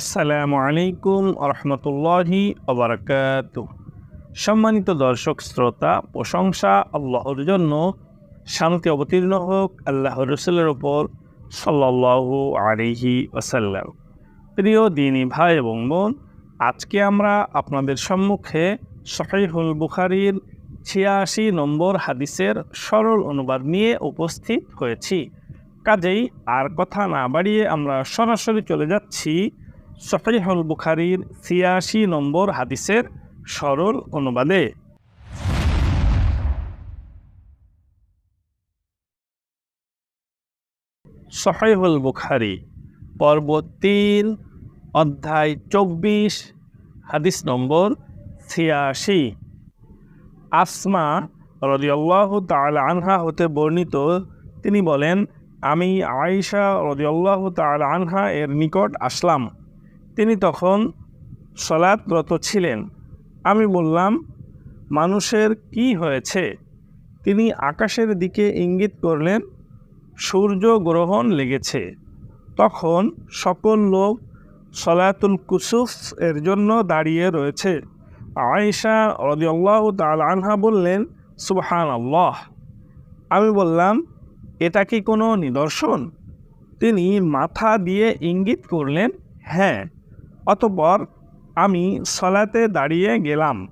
আসসালামু আলাইকুম রহমতুল্লাহি অবরাকাত সম্মানিত দর্শক, শ্রোতা, প্রশংসা আল্লাহর জন্য শান্তি অবতীর্ণ হোক আল্লাহ রসুলের ওপর সাল্লাল্লাহু আলিহি ওসাল্লাম প্রিয় দিনী ভাই এবং বোন, আজকে আমরা আপনাদের সম্মুখে সহিহুল বুখারির ছিয়াশি নম্বর হাদিসের সরল অনুবাদ নিয়ে উপস্থিত হয়েছি। কাজেই আর কথা না বাড়িয়ে আমরা সরাসরি চলে যাচ্ছি সহিহুল বুখারির ছিয়াশি নম্বর হাদিসের সরল অনুবাদে। সহিহুল বুখারি, পর্ব তিন, অধ্যায় চব্বিশ, হাদিস নম্বর ছিয়াশি। আসমা রদিয়াল্লাহ তাল আনহা হতে বর্ণিত, তিনি বলেন, আমি আয়েশা রদিয়াল্লাহ তাল আনহা এর নিকট আসলাম। তিনি তখন সলাৎরত ছিলেন। আমি বললাম, মানুষের কি হয়েছে? তিনি আকাশের দিকে ইঙ্গিত করলেন, সূর্য গ্রহণ লেগেছে। তখন সকল লোক সলাতুল কুসুফ এর জন্য দাঁড়িয়ে রয়েছে। আয়েশা রদিয়াল্লাহ তাল আনহা বললেন সুবহান আল্লাহ আমি বললাম, এটা কি কোনো নিদর্শন? তিনি মাথা দিয়ে ইঙ্গিত করলেন হ্যাঁ। অতপর আমি সলাতে দাঁড়িয়ে গেলাম।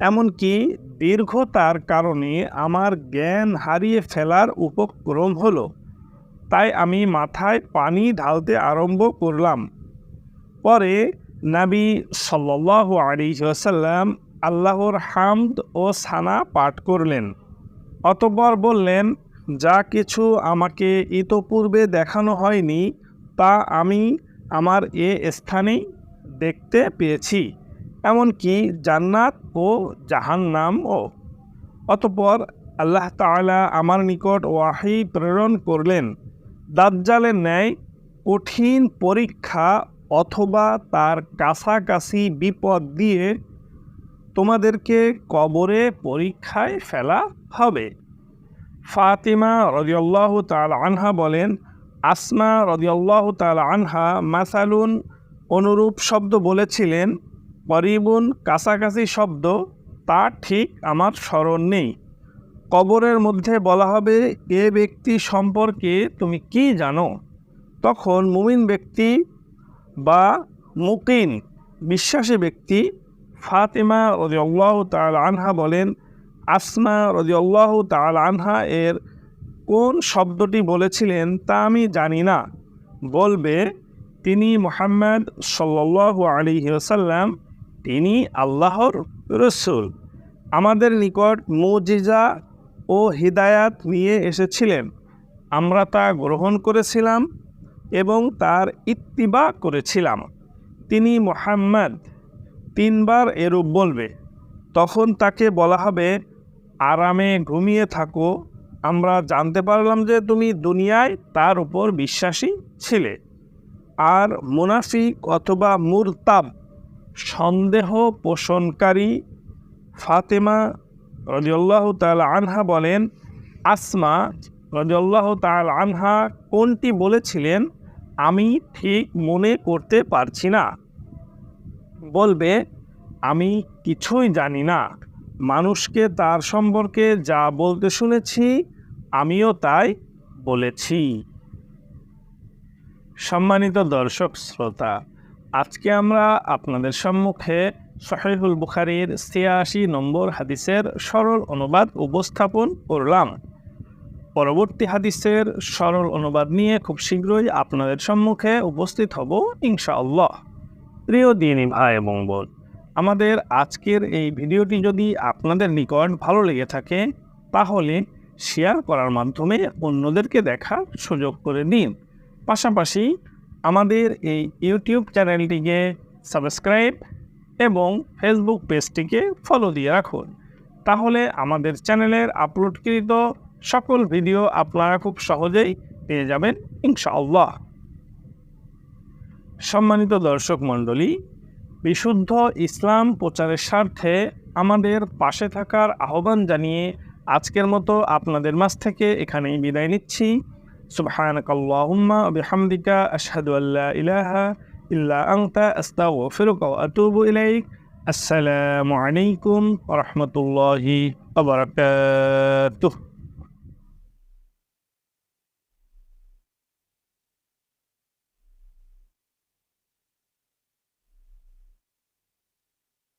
এমনকি দীর্ঘতার কারণে আমার জ্ঞান হারিয়ে ফেলার উপক্রম হলো। তাই আমি মাথায় পানি ঢালতে আরম্ভ করলাম। পরে নাবি সাল্লাহ আলিহাসাল্লাম আল্লাহর হামদ ও সানা পাঠ করলেন। অতপর বললেন, যা কিছু আমাকে ইতোপূর্বে দেখানো হয়নি, তা আমি আমার এ স্থানেই দেখতে পেয়েছি, এমনকি জান্নাত ও জাহান্নামও। অতপর আল্লাহ তাআলা আমার নিকট ওয়াহি প্রেরণ করলেন, দাজ্জালের ন্যায় কঠিন পরীক্ষা অথবা তার কাছাকাছি বিপদ দিয়ে তোমাদেরকে কবরে পরীক্ষায় ফেলা হবে। ফাতিমা রদিয়াল্লাহ তাল আনহা বলেন আসমা রদিয়াল্লাহ তাল আনহা মাসালুন অনুরূপ শব্দ বলেছিলেন, করিবুন কাছাকাছি শব্দ, তা ঠিক আমার স্মরণ নেই। কবরের মধ্যে বলা হবে, এ ব্যক্তি সম্পর্কে তুমি কি জানো? তখন মুমিন ব্যক্তি বা মুকিন বিশ্বাসী ব্যক্তি ফাতেমা রদিয়াল্লাহ তাল আনহা বলেন, আসমা রদিয়াল্লাহ তাল আনহা এর কোন শব্দটি বলেছিলেন তা আমি জানি না। বলবে, তিনি মোহাম্মদ সাল্লাহ আলী ওসাল্লাম তিনি আল্লাহর রসুল। আমাদের নিকট মুজিজা ও হিদায়াত নিয়ে এসেছিলেন। আমরা তা গ্রহণ করেছিলাম এবং তার ইত্তিবা করেছিলাম। তিনি মোহাম্মদ, তিনবার এরূপ বলবে। তখন তাকে বলা হবে, আরামে ঘুমিয়ে থাকো আমরা জানতে পারলাম যে তুমি দুনিয়ায় তার উপর বিশ্বাসী ছিলে। আর মুনাফিক অথবা মুরতাব সন্দেহ পোষণকারী ফাতেমা রদিয়াল্লাহ তাল আনহা বলেন, আসমা রজল্লাহ তাল আনহা কোনটি বলেছিলেন, আমি ঠিক মনে করতে পারছি না। বলবে, আমি কিছুই জানি না। মানুষকে তার সম্পর্কে যা বলতে শুনেছি আমিও তাই বলেছি। সম্মানিত দর্শক, শ্রোতা, আজকে আমরা আপনাদের সম্মুখে শহীদুল বুখারির ছিয়াশি নম্বর হাদিসের সরল অনুবাদ উপস্থাপন করলাম। পরবর্তী হাদিসের সরল অনুবাদ নিয়ে খুব শীঘ্রই আপনাদের সম্মুখে উপস্থিত হব, ইনশাআল্লাহ। প্রিয় দিনী ভাই এবং বোন, আমাদের আজকের এই ভিডিওটি যদি আপনাদের নিকট ভালো লেগে থাকে, তাহলে শেয়ার করার মাধ্যমে অন্যদেরকে দেখার সুযোগ করে দিন। পাশাপাশি আমাদের এই ইউটিউব চ্যানেলটিকে সাবস্ক্রাইব এবং ফেসবুক পেজটিকে ফলো দিয়ে রাখুন। তাহলে আমাদের চ্যানেলের আপলোডকৃত সকল ভিডিও আপনারা খুব সহজেই পেয়ে যাবেন, ইনশাআল্লাহ। সম্মানিত দর্শক মণ্ডলী, বিশুদ্ধ ইসলাম প্রচারের স্বার্থে আমাদের পাশে থাকার আহ্বান জানিয়ে আজকের মতো আপনাদের মাছ থেকে এখানেই বিদায় নিচ্ছি। সুবহানাকাল্লাহুম্মা বিহামদিকা ইলাহা আংতা ইলাইক। আসসালামু আলাইকুম ওয়া রাহমাতুল্লাহি